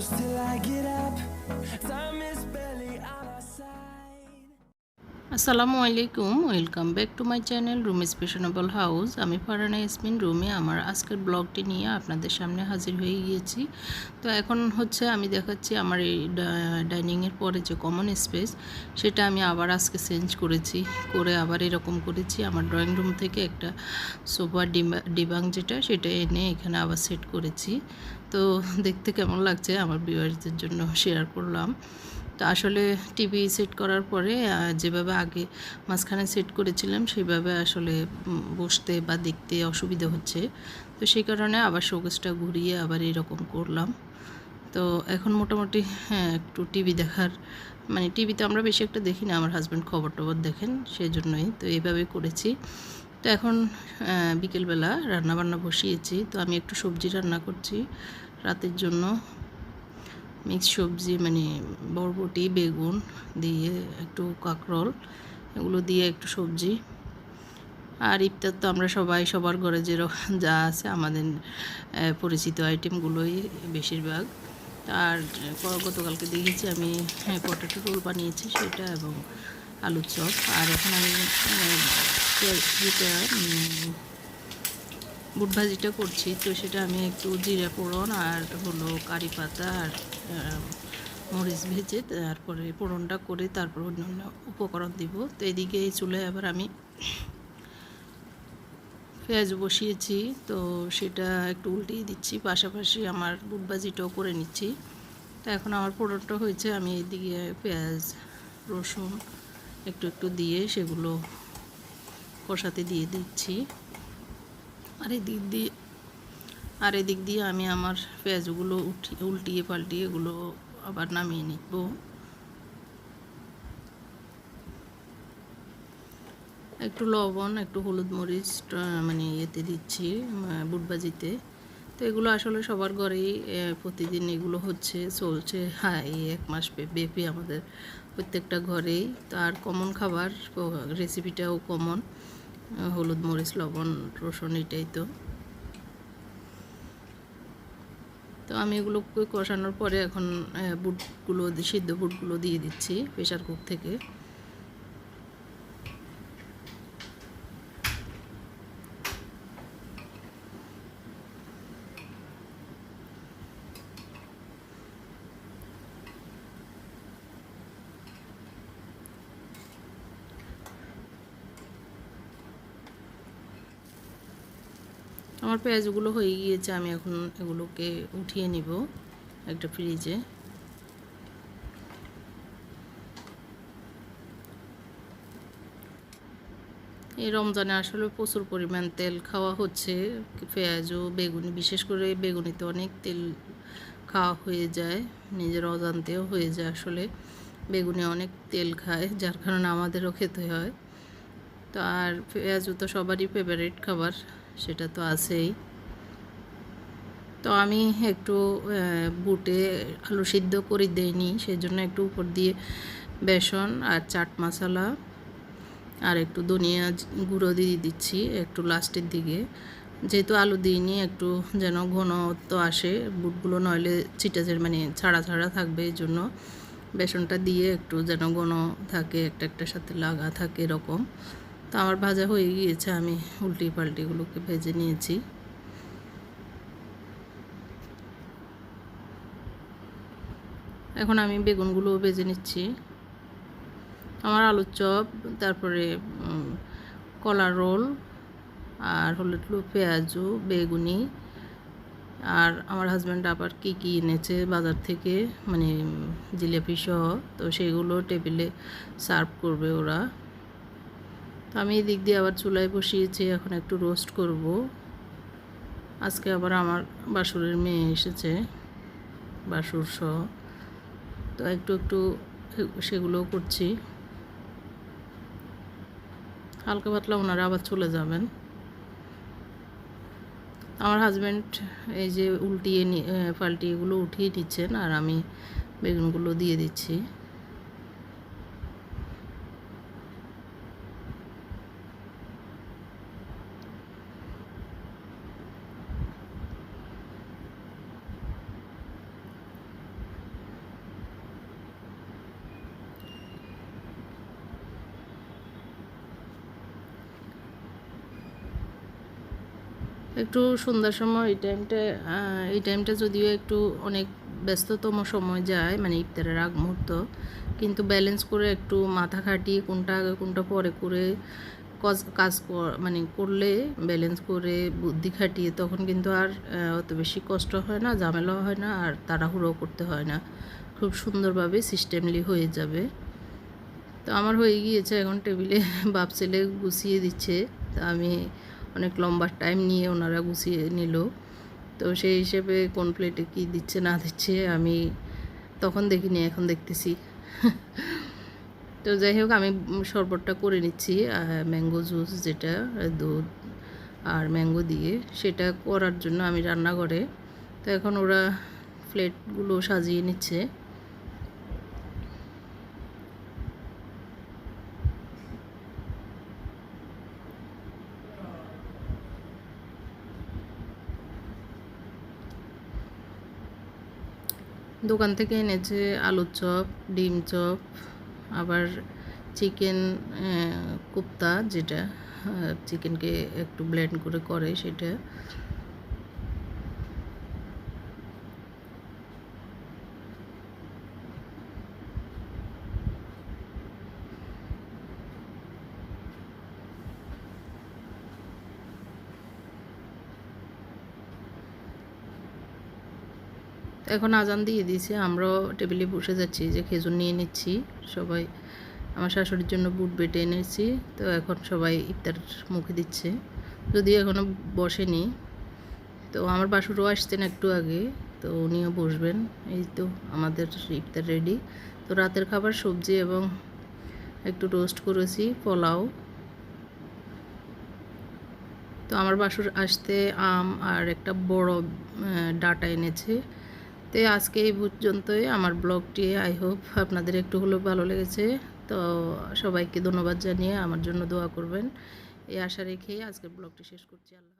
close till I get up. Time is side. আসসালামু আলাইকুম, welcome back to my channel room fashionable house. আমি ফারানা ইসমিন রুমে আমার আজকের ব্লগটি নিয়ে আপনাদের সামনে হাজির হয়ে গিয়েছি। তো এখন হচ্ছে আমি দেখাচ্ছি আমার এই ডাইনিংয়ের পরে যে কমন স্পেস, সেটা আমি আবার আজকে চেঞ্জ করেছি, করে আবার এরকম করেছি। আমার ড্রয়িং রুম থেকে একটা সোফা ডিবাং যেটা, সেটা এনে এখানে আবার সেট করেছি। তো দেখতে কেমন লাগছে, আমার ভিউয়ার্সদের জন্য শেয়ার করলাম। তো আসলে টিভি সেট করার পরে যেভাবে আগে মাঝখানে সেট করেছিলাম, সেইভাবে আসলে বসতে বা দেখতে অসুবিধা হচ্ছে। তো সেই কারণে আবার শোকেসটা ঘুরিয়ে আবার এরকম করলাম। তো এখন মোটামুটি হ্যাঁ একটু টিভি দেখার মানে টিভিতে আমরা বেশি একটা দেখি না, আমার হাজব্যান্ড খবর টবর দেখেন সেই জন্যই তো এইভাবে করেছি। তো এখন বিকেলবেলা রান্নাবান্না বসিয়েছি, তো আমি একটু সবজি রান্না করছি রাতের জন্য। মিক্স সবজি মানে বরবটি, বেগুন দিয়ে একটু কাঁকরোল, এগুলো দিয়ে একটু সবজি। আর ইফতার তো আমরা সবাই, সবার ঘরে যে যা আছে আমাদের পরিচিত আইটেমগুলোই বেশিরভাগ। আর গতকালকে দেখেছি আমি পটেটো রোল বানিয়েছি সেটা এবং আলুর চপ। আর এখন আমি যেটা বুট ভাজিটা করছি, তো সেটা আমি একটু জিরা পোড়ন আর হলো কারি পাতা আর মরিচ ভেজে তারপরে পোড়নটা করে তারপর অন্যান্য উপকরণ দিব। তো এদিকে এই চুলায় আবার আমি পেঁয়াজ বসিয়েছি, তো সেটা একটু উল্টিয়ে দিচ্ছি। পাশাপাশি আমার বুট ভাজিটাও করে নিচ্ছি। তো এখন আমার পোড়নটা হয়েছে, আমি এদিকে পেঁয়াজ, রসুন একটু একটু দিয়ে সেগুলো কষাতে দিয়ে দিচ্ছি। আর এদিক দিয়ে, আর এদিক দিয়ে আমি আমার পেঁয়াজগুলো উঠি, উল্টিয়ে পাল্টিয়ে এগুলো আবার নামিয়ে নিব। একটু লবণ, একটু হলুদ মরিচ মানে ইয়েতে দিচ্ছি বুটবাজিতে তো এগুলো আসলে সবার ঘরেই প্রতিদিন এগুলো হচ্ছে, চলছে। হ্যাঁ এই এক মাস ব্যাপী আমাদের প্রত্যেকটা ঘরেই। তো আর কমন খাবার রেসিপিটাও কমন হলুদ, মরিচ, লবণ, রসুন, এটাই তো। তো আমি এগুলো কষানোর পরে এখন বুটগুলো, সিদ্ধ বুটগুলো দিয়ে দিচ্ছি প্রেশার কুক থেকে। আমার পেঁয়াজগুলো হয়ে গিয়েছে, আমি এখন এগুলোকে উঠিয়ে নিব একটা ফ্রিজে। এই রমজানে আসলে প্রচুর পরিমাণ তেল খাওয়া হচ্ছে, পেঁয়াজও, বেগুনি, বিশেষ করে বেগুনিতে অনেক তেল খাওয়া হয়ে যায়, নিজের অজান্তেও হয়ে যায় আসলে। বেগুনে অনেক তেল খায়, যার কারণে আমাদেরও খেতে হয়। তো আর পেঁয়াজও তো সবারই ফেভারিট খাবার। সেটা তো আছেই। তো আমি একটু বুটে আলু সিদ্ধ করে দেইনি সেই জন্য একটু উপর দিয়ে বেসন আর চাট মশলা আর একটু ধনিয়া গুঁড়ো দিয়ে দিচ্ছি একটু লাস্টের দিকে। যেহেতু আলু দিইনি, একটু যেন ঘনত্ব আসে, বুটগুলো নইলে চিটাচের মানে ছাড়া ছাড়া থাকবে, এই জন্য বেসনটা দিয়ে একটু যেন ঘন থাকে, একটা একটার সাথে লাগা থাকে এরকম। তো আমার ভাজা হয়ে গিয়েছে, আমি উল্টি পাল্টিগুলোকে ভেজে নিয়েছি। এখন আমি বেগুনগুলোও ভেজে নিচ্ছি। আমার আলুর চপ, তারপরে কলা রোল, আর হলো পেঁয়াজু, বেগুনি, আর আমার হাজব্যান্ড আবার কী কী এনেছে বাজার থেকে মানে জিলেপি সহ, তো সেগুলো টেবিলে সার্ভ করবে ওরা। তো আমি এই দিক দিয়ে আবার চুলায় বসিয়েছি, এখন একটু রোস্ট করব। আজকে আবার আমার বাসুরের মেয়ে এসেছে, বাসুর সহ তো একটু একটু সেগুলোও করছি। হালকা পাতলা ওনারা আবার চলে যাবেন। আমার হাজব্যান্ড এই যে উল্টিয়ে পাল্টিয়ে এগুলো উঠিয়ে নিচ্ছেন, আর আমি বেগুনগুলো দিয়ে দিচ্ছি। একটু সন্ধ্যার সময় এই টাইমটা এই টাইমটা যদিও একটু অনেক ব্যস্ততম সময় যায় মানে ইফতারের আগ মুহূর্ত, কিন্তু ব্যালেন্স করে একটু মাথা খাটিয়ে কোনটা আগে, কোনটা পরে করে কজ- কাজ মানে করলে ব্যালেন্স করে বুদ্ধি খাটিয়ে তখন কিন্তু আর অত বেশি কষ্ট হয় না, ঝামেলাও হয় না, আর তাড়াহুড়ো করতে হয় না। খুব সুন্দরভাবে সিস্টেমলি হয়ে যাবে। তো আমার হয়ে গিয়েছে এখন টেবিলে, বাপ ছেলে গুছিয়ে দিচ্ছে, তা আমি অনেক লম্বা টাইম নিয়ে ওনারা গুছিয়ে নিল। তো সেই হিসেবে কোন প্লেটে কী দিচ্ছে, না দিচ্ছে, আমি তখন দেখিনি, এখন দেখতেছি। তো যাই হোক, আমি শরবতটা করে নিচ্ছি ম্যাঙ্গো জুস যেটা, দুধ আর ম্যাঙ্গো দিয়ে। সেটা করার জন্য আমি রান্না করে তো এখন ওরা প্লেটগুলো সাজিয়ে নিচ্ছে। দোকান থেকে এনেছে আলুর চপ, ডিম চপ, আবার চিকেন কোপ্তা যেটা চিকেনকে একটু ব্লেন্ড করে করে সেটা। এখন আজান দিয়ে দিয়েছে, আমরাও টেবিলে বসে যাচ্ছি, যে খেজুর নিয়ে নিচ্ছি, সবাই, আমার শাশুড়ির জন্য বুট বেটে এনেছি, তো এখন সবাই ইফতার মুখে দিচ্ছে, যদিও এখনও বসেনি, তো আমার বাসুরও আসতেন একটু আগে, তো উনিও বসবেন, এই তো আমাদের ইফতার রেডি তো রাতের খাবার সবজি এবং একটু রোস্ট করেছি, পোলাও, তো আমার বাসুর আসতে আম আর একটা বড় ডাটা এনেছে তো আজকে এই পর্যন্তই। আমার ব্লগটি আই হোপ আপনাদের একটু হলেও ভালো লেগেছে। তো সবাইকে ধন্যবাদ জানিয়ে আমার জন্য দোয়া করবেন। এই আশা রেখেই আজকের ব্লগটি শেষ করছি। আল্লাহ